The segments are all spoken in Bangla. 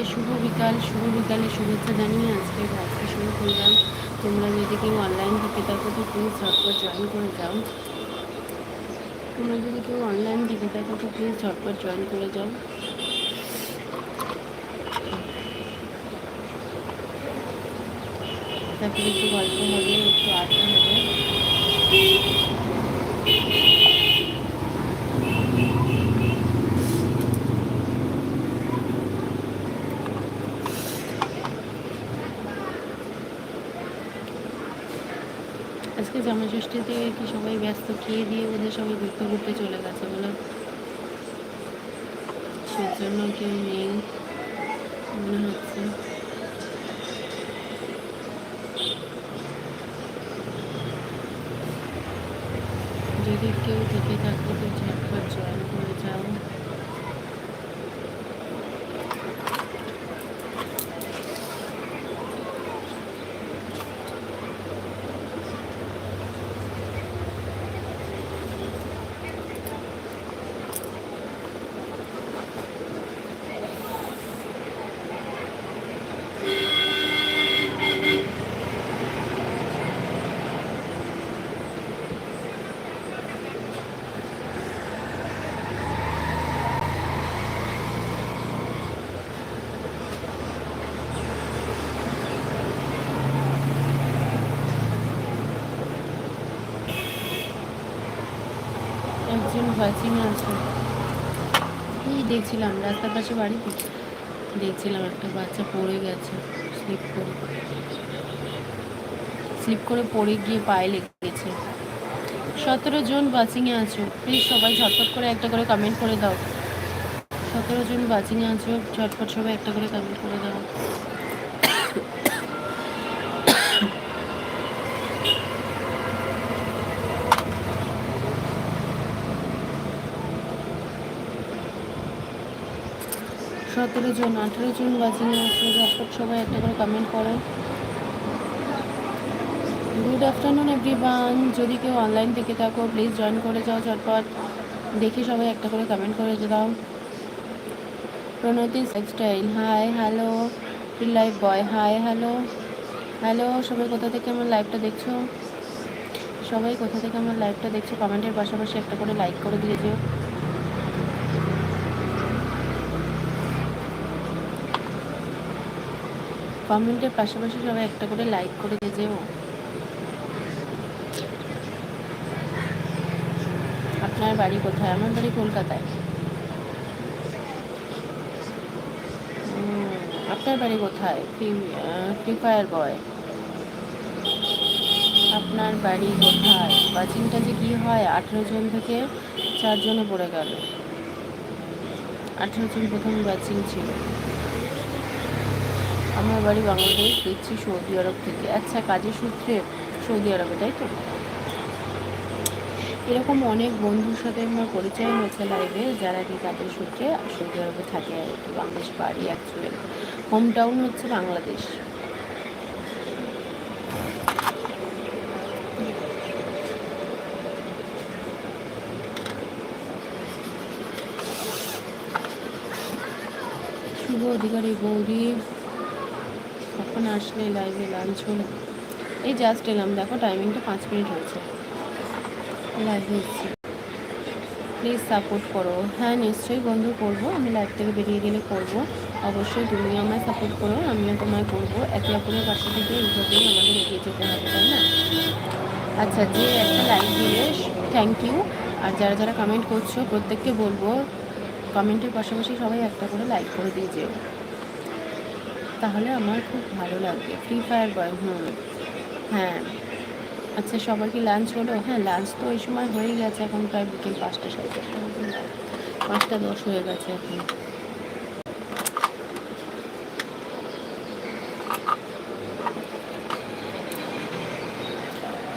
সবাইকে শুভ বিকাল, শুভ বিকালে শুভেচ্ছা জানিয়ে আজকে ব্লগটা শুরু করলাম। তোমরা যদি কেউ অনলাইন থেকে থাকো তো প্লিজ ঝটপট জয়েন করে যাও। তোমরা যদি কেউ অনলাইন থেকে থাকো তো প্লিজ ঝটপট জয়েন করে যাও। তারপরে একটু গল্প হবে, একটু আড্ডা হবে। আজকে জামাষষ্ঠীতে কি সবাই ব্যস্ত? খেয়ে দিয়ে ওদের সবাই ঘুরতে ঘুরতে চলে গেছে বলে? সেজন্য কেউ নেই, মনে হচ্ছে যদি কেউ থেকে থাকো তো ঝটপট জয়েন করে যাও একজন ওয়াচিং আছে এই দেখছিলাম রাস্তার পাশে বাড়িতে দেখছিলাম, একটা বাচ্চা পড়ে গেছে স্লিপ করে। স্লিপ করে পড়ে গিয়ে পায়ে লেগেছে সতেরো জন বাচিংয়ে আছো প্লিজ সবাই ঝটপট করে একটা করে কমেন্ট করে দাও। সতেরো জন বাচিংয়ে আছো, ঝটপট সবাই একটা করে কমেন্ট করে দাও। সতেরো জন, আঠেরো জন বাজিয়ে আছে ঝটপট সবাই একটা করে কমেন্ট করো। গুড আফটারনুন এভরিওয়ান যদি কেউ অনলাইন থেকে থাকো প্লিজ জয়েন করে যাও ঝটপট। দেখি সবাই একটা করে কমেন্ট করে দাও। Pranati lifestyle hi hello reel life boy hi hello hello সবাই কোথা থেকে আমার লাইভটা দেখছ? সবাই কোথা থেকে আমার লাইভটা দেখছ? কমেন্টের পাশাপাশি একটা করে লাইক করে দিয়ে যেও। কমেন্টের পাশাপাশি সবাই একটা করে লাইক করে দিয়ে যেও। আপনার বাড়ি কোথায়? আমার বাড়ি কলকাতায়। আপনার বাড়ি কোথায়? ফ্রি ফায়ার বয় আপনার বাড়ি কোথায়? বাচিংটা যে কী হয়? আঠেরো জন থেকে চারজনে পড়ে গেল। আঠেরো জন প্রথম বাচিং ছিল। আমার বাড়ি বাংলাদেশ, দেখছি সৌদি আরব থেকে। আচ্ছা কাজের সূত্রে সৌদি আরবে, তাই তো? এরকম অনেক বন্ধুর সাথে আমার পরিচয় হয়েছে লাইভে যারা কি কাজের সূত্রে সৌদি আরবে থাকে আর কি, বাংলাদেশ বাড়ি অ্যাকচুয়ালি হোম টাউন হচ্ছে বাংলাদেশ। শুভ অধিকারী, গৌরী। কখন আসলে লাইভে লাঞ্চ হলো এই জাস্ট এলাম, দেখো টাইমিংটা পাঁচ মিনিট হয়েছে। লাইভে এসেছি প্লিজ সাপোর্ট করো। হ্যাঁ নিশ্চয়ই বন্ধু করব, আমি লাইভ থেকে বেরিয়ে গেলে করব। অবশ্যই তুমি আমায় সাপোর্ট করো, আমিও তোমায় করব। একে অপরের পাশে থেকে এইভাবেই আমাদের এগিয়ে যেতে হবে, তাই না? আচ্ছা যে একটা লাইক দিলে থ্যাংক ইউ আর যারা যারা কমেন্ট করছ, প্রত্যেককে বলব কমেন্টের পাশাপাশি সবাই একটা করে লাইক করে দিয়ে যেও। তাহলে আমার খুব ভালো লাগবে। ফ্রি ফায়ার বয় হুম। হ্যাঁ। আচ্ছা সবার কি লাঞ্চ হলো? হ্যাঁ লাঞ্চ তো ওই সময় হয়ে গেছে এখন প্রায় বিকেল পাঁচটা, সাড়ে পাঁচটা দশ হয়ে গেছে এখন।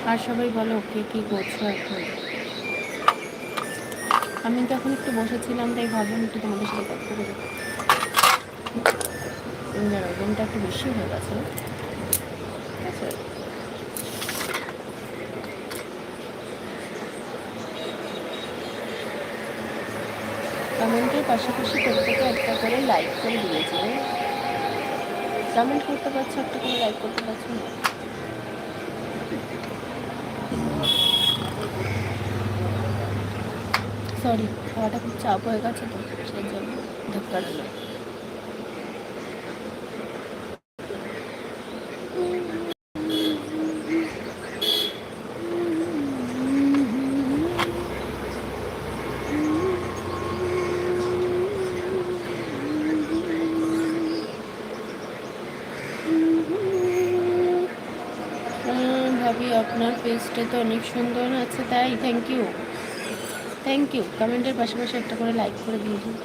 আর সবাই বলো, কে কী করছ এখন? আমি তো এখন একটু বসেছিলাম তাই ভাবলাম একটু তোমাদের সাথে কথা বলি। ওজনটা একটু বেশি হয়ে গেছে? ঠিক আছে? কমেন্টের পাশাপাশি প্রত্যেকে একটা করে লাইক করে দিয়েছে। কমেন্ট করতে পারছ, একটা করে লাইক করতে পারছ না? সরি খাওয়াটা খুব চাপ হয়ে গেছে তো, সেই জন্য ধাক্কা দিল ভাবি আপনার তো অনেক সুন্দর আছে, তাই থ্যাংক ইউ থ্যাংক ইউ কমেন্টের পাশাপাশি একটা করে লাইক করে দিয়ে দিন।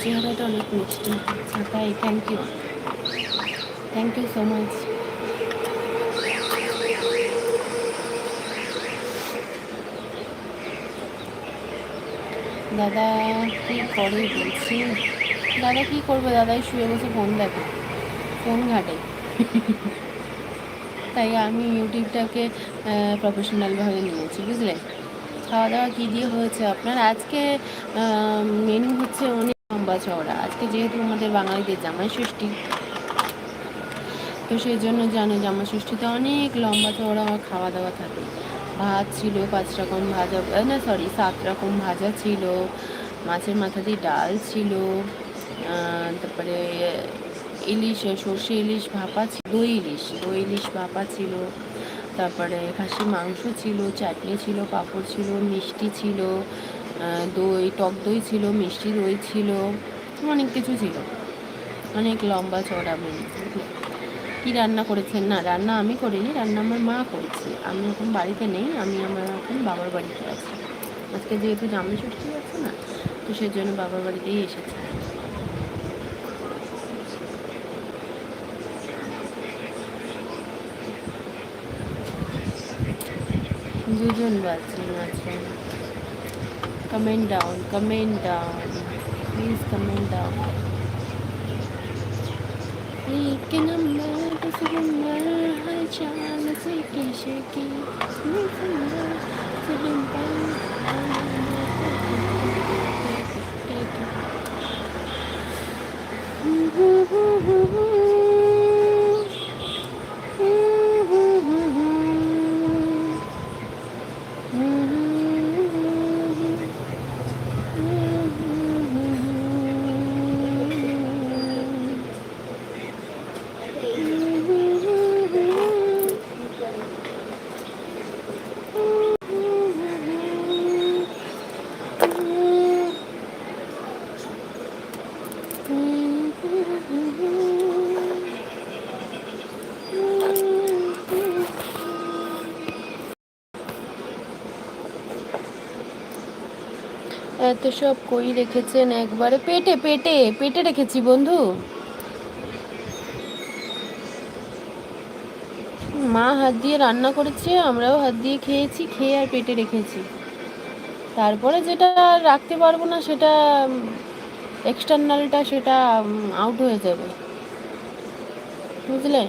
চেহারাটা অনেক মিষ্টি। আচ্ছা তাই thank you thank you so much দাদা কী করে বলছি? দাদা কী করবে? দাদাই শুয়ে বসে ফোন দেখে। ফোন ঘাটে। তাই আমি ইউটিউবটাকে প্রফেশনালভাবে নিয়েছি, বুঝলে? খাওয়া দাওয়া কী দিয়ে হয়েছে আপনার? আজকে মেনু হচ্ছে অনেক লম্বা চওড়া। আজকে যেহেতু আমাদের বাঙালিদের জামাই ষষ্ঠী, তো সেই জন্য জানো জামাই ষষ্ঠীতে অনেক লম্বা চওড়া খাওয়া দাওয়া থাকে। ভাত ছিল, পাঁচ রকম ভাজা না সরি সাত রকম ভাজা ছিল, মাছের মাথা দিয়ে ডাল ছিল তারপরে ইলিশ, সর্ষে ইলিশ ভাপা দই ইলিশ দই ইলিশ ভাপা ছিল, তারপরে খাসি মাংস ছিল, চাটনি ছিল, পাঁপড় ছিল, মিষ্টি ছিল দই, টক দই ছিল, মিষ্টি দই ছিল, অনেক কিছু ছিল, অনেক লম্বা চড়া মেনু। কি রান্না করেছেন? না, রান্না আমি করিনি, রান্না আমার মা করেছে। আমি এখন বাড়িতে নেই, আমি আমার এখন বাবার বাড়িতে আছি। আজকে যেহেতু জামাই ষষ্ঠী আছে না, তো সেই জন্য বাবার বাড়িতেই এসেছি। দুজন বাচ্চা আছেন comment down comment down please comment down Waking up now, this is my high child, it's shaky, shaky. Sleeping now, feeling bad, I'm not. এত সব কই রেখেছেন একবারে? পেটে পেটে পেটে রেখেছি বন্ধু। মা হাত দিয়ে রান্না করেছে, আমরাও হাত দিয়ে খেয়েছি, খেয়ে আর পেটে রেখেছি। তারপরে যেটা রাখতে পারব না, সেটা এক্সটার্নালটা সেটা আউট হয়ে যাবে। বুঝলে?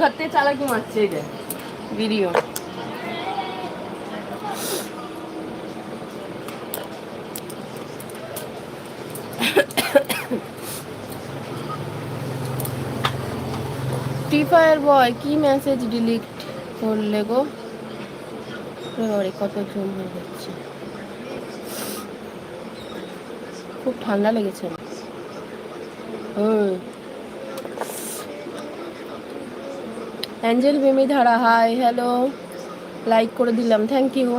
ঘর থেকে চালাকি মারছে এই যে ভিডিও ফ্রি ফায়ার বয় কি মেসেজ ডিলিট করলে গো? কত জুম হয়ে যাচ্ছে। খুব ঠান্ডা লেগেছে হুম অ্যাঞ্জেল বেমি ধারা হাই হ্যালো লাইক করে দিলাম থ্যাংক ইউ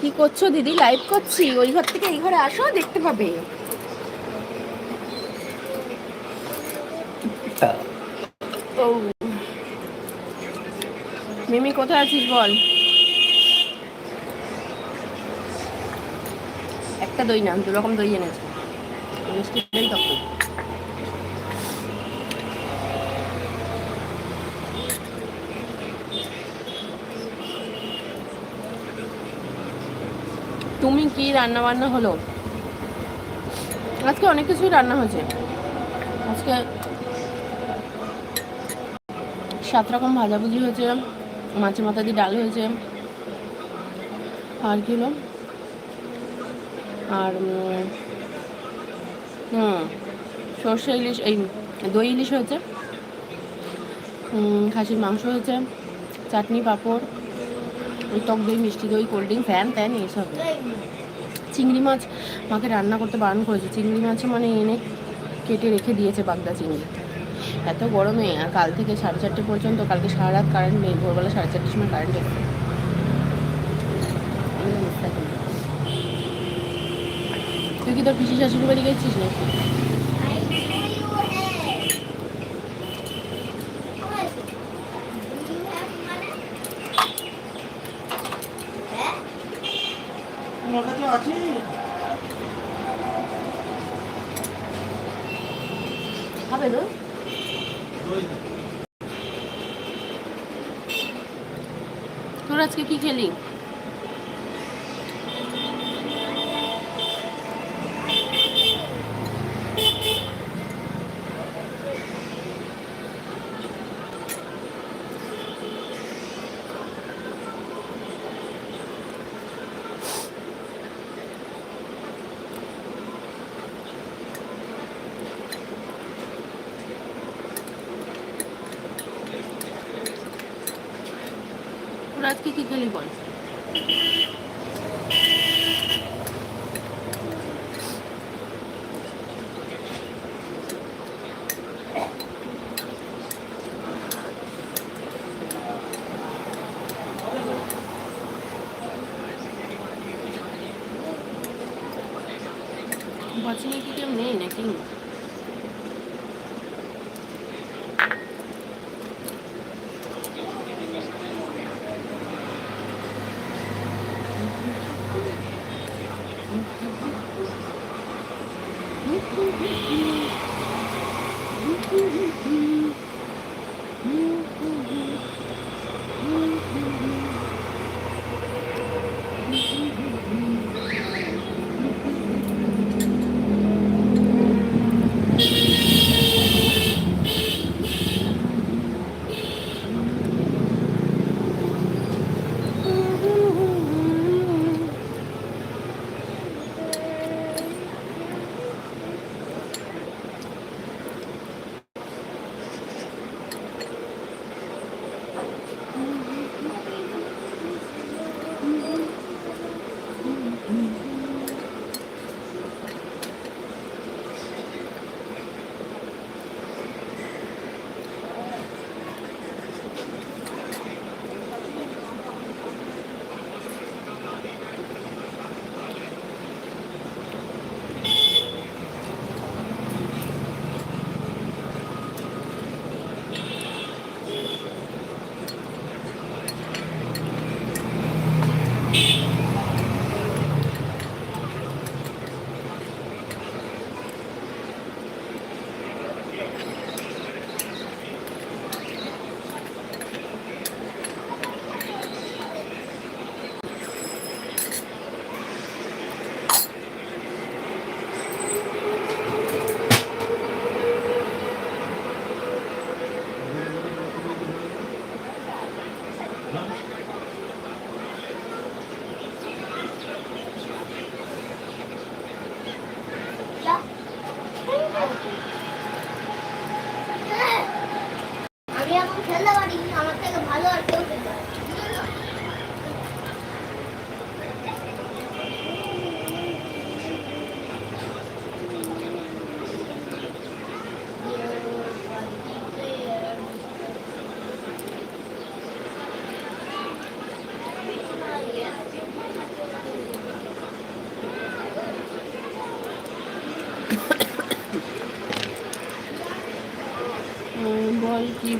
কি করছ দিদি? লাইভ করছি, ওই ঘর থেকে এই ঘরে আসো, দেখতে পাবে। মিমি, কোথায় আছিস বল? একটা দই না দু রকম দই দই তখন তুমি কি রান্না বান্না হলো? আজকে অনেক কিছুই রান্না হয়েছে। আজকে সাত রকম ভাজাভুজি হয়েছে, মাছের মাথা দিয়ে ডাল হয়েছে, আর কি হলো? আর হুম, সর্ষে ইলিশ, এই দই ইলিশ হয়েছে খাসির মাংস হয়েছে, চাটনি পাঁপড়, টক দই, মিষ্টি দই, কোল্ড ড্রিঙ্ক, ফ্যান ট্যান এইসব। চিংড়ি মাছ মাকে রান্না করতে বারণ করেছে। চিংড়ি মাছ মানে এনে কেটে রেখে দিয়েছে বাগদা চিংড়ি। এত গরমে আর কাল থেকে সাড়ে চারটে পর্যন্ত, কালকে সারা রাত কারেন্ট নেই, ভোরবেলা সাড়ে চারটের সময় কারেন্ট কথা। তুই কি তোর পিসি শাশুড়ি বাড়ি গেছিস নাকি? হবে তো তোর আজকে কি খেলি তোর আজকে কি খেলি বল বাঁচিয়ে কি কেউ নেই নাকি?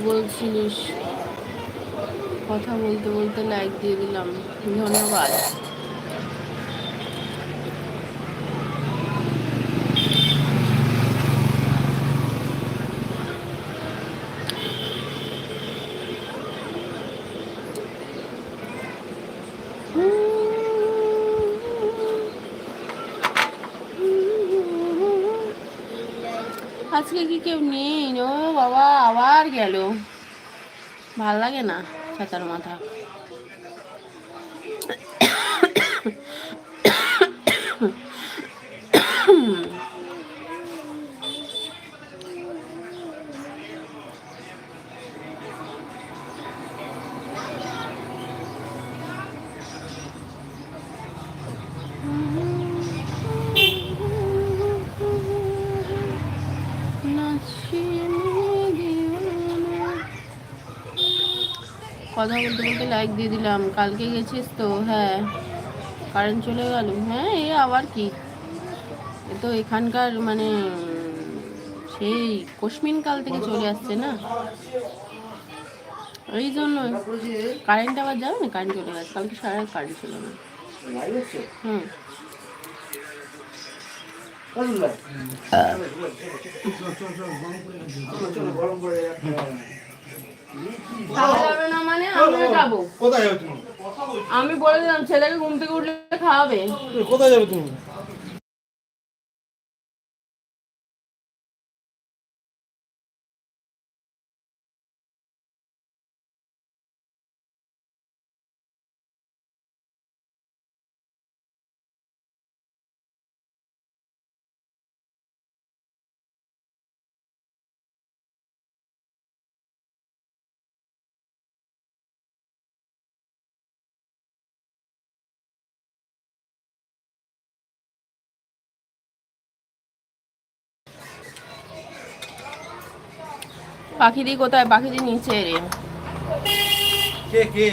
বলছিলিস? কথা বলতে বলতে লাইক দিয়ে দিলাম। ধন্যবাদ। আজকে কি কেউ নেই? ও বাবা আবার গেল। ভালো লাগে না ছাতার মাথা। কথা বলতে বলতে লাইক দিয়ে দিলাম। কালকে গেছিস তো? হ্যাঁ। কারেন্ট চলে গেল। হ্যাঁ এ আবার কি? এ তো এখানকার মানে সেই কশ্মিন কাল থেকে চলে আসছে না? এই জন্য কারেন্ট আবার যাবে না? কারেন্ট চলে গেছে। কালকে সারা কারেন্ট ছিল না। হুম। খাওয়া যাবে না মানে আমরা যাব কোথায় যাবে। তুমি? আমি বলে দিলাম ছেলেকে ঘুম থেকে উঠলে খাওয়াবে। কোথায় যাবে তুমি? পাখিদি কোথায়? পাখিদি নিচে রে। কে কে?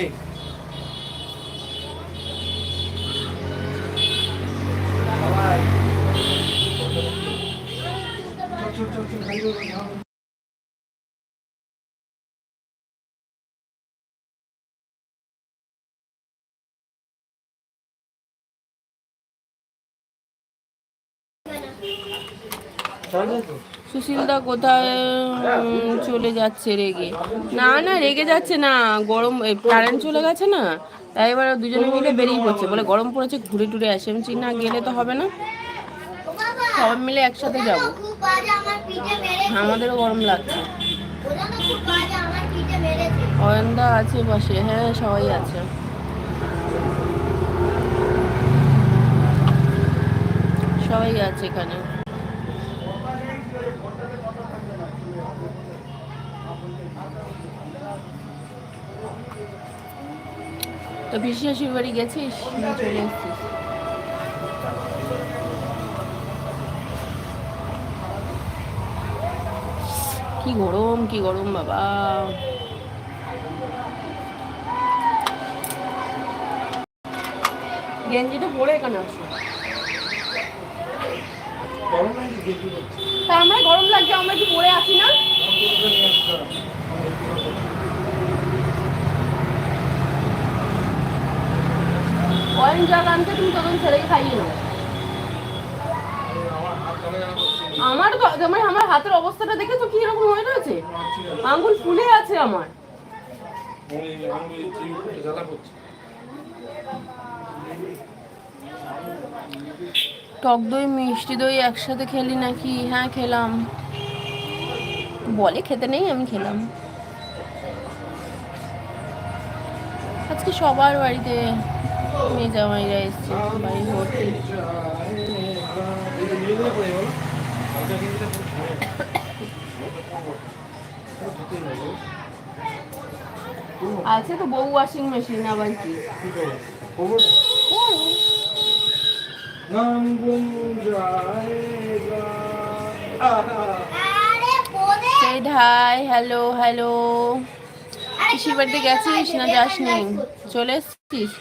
সুশীলদা কোথায় চলে যাচ্ছে রেগে। না না, রেগে যাচ্ছে না, গরম কারেন্ট চলে গেছে না, তাই এবার দুজনে মিলে বেরিয়ে পড়ছে। বলে গরম পড়েছে, ঘুরে টুরে আসে। আমি না, গেলে তো হবে না। সবাই মিলে একসাথে যাব। আমাদেরও গরম লাগছে। অয়ন্দা আছে পাশে। হ্যাঁ সবাই আছে। সবাই আছে এখানে। তো পিসি শাশুড়ি বাড়ি গেছিস? না, চলে এসছিস। কি গরম কি গরম বাবা। গেঞ্জিটা পরে এখানে আসো। আমরা গরম লাগছে, আমরা কি পরে আসি না? অরেঞ্জ জল আনতে তখন ছেলেকে খাইয়ে নাও। আমার তো আমার আমার হাতের অবস্থাটা দেখেছ কি এরকম হয়ে রয়েছে? আঙ্গুল ফুলে আছে আমার। টক দই, মিষ্টি দই একসাথে খেলি নাকি? হ্যাঁ খেলাম। বলে খেতে নেই, আমি খেলাম। আজকে সবার বাড়িতে মেয়ে জামাইরা এসছে বাড়ি ভর্তি। আছে তো বউ ওয়াশিং মেশিন আবার কি? হাই হ্যালো হ্যালো পিসির বাড়িতে গেছিস না যাসনি? চলে এসছিস?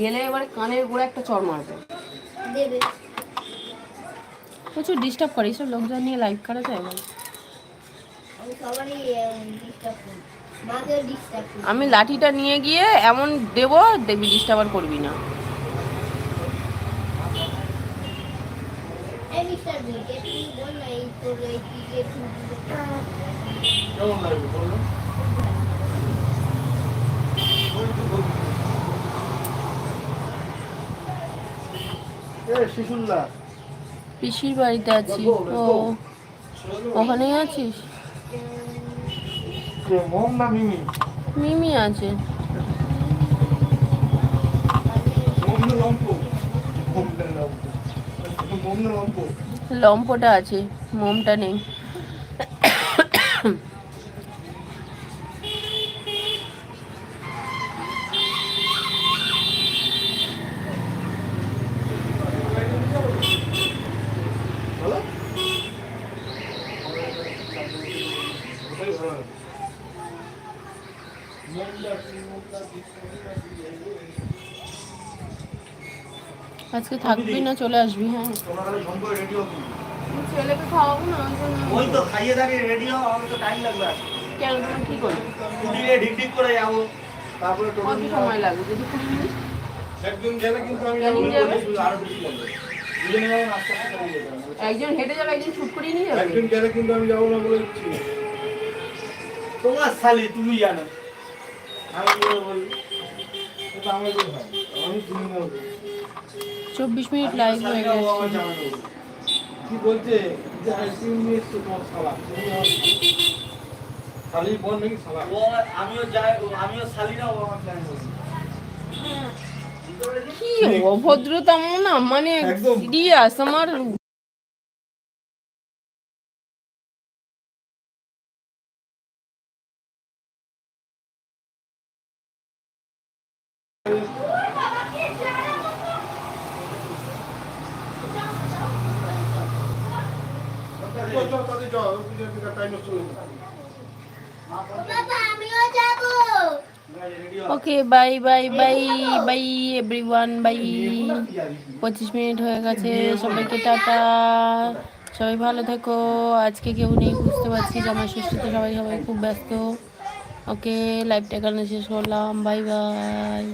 গেলে এবার কানের গোড়া একটা চর মারবে। দেবে। প্রচুর ডিস্টার্ব করে এইসব লোকজন নিয়ে লাইভ করা। যায় বল আমি লাঠিটা নিয়ে গিয়ে এমন দেবো দেখবি ডিস্টার্ব আর করবি না। না কেমন লাগবে বলো এ শিশুল্লাহ পিসির বাড়িতে আছি। ও ওখানেই আছিস? মিমি আছে। লম্পটা আছে মোমটা নেই। আজকে থাকবি না চলে আসবি হ্যাঁ। তোমরা খালি ফোন করে রেডি হও কিন্তু। ছেলেকে খাওয়াবো না ওই তো খাইয়ে দাঁড়িয়ে রেডি হও আমার তো টাইম লাগবে আর। কেন তুমি কি করবি? কুড়িয়ে ঢিক ঢিক করে যাব। তারপরে কত সময় লাগবে? যদি কুড়ি মিনিট? একদিন গেলে কিন্তু আমি আরও বেশি লাগবে। একজন হেঁটে যাবে একজন ছুট করে নিয়ে যাবে? একদিন গেলে কিন্তু আমি যাব না বলে তোমার শালি তুমি জানো। চব্বিশ মিনিট লাইভ হয়ে আমার গেছে। কি বলছে যে আইসক্রিম নিয়ে এসছো তোমার শালা শালি বল নাকি শালা আমিও যাই আমিও শালি না ও আমার। কি অভদ্রতা না মানে সিরিয়াস আমার চল, চল, তাড়াতাড়ি চল, পিছনে পিছনে টাইম নষ্ট করবি না। বাবা আমিও যাব রেডি হ। Okay bye bye bye bye everyone bye? পঁচিশ মিনিট হয়ে গেছে, সবাইকে টাটা। সবাই ভালো থেকো। আজকে কেউ নেই, বুঝতে পারছি জামাই ষষ্ঠীতে সবাই সবাই খুব ব্যস্ত। ওকে লাইভটা এখানে শেষ করলাম। Bye bye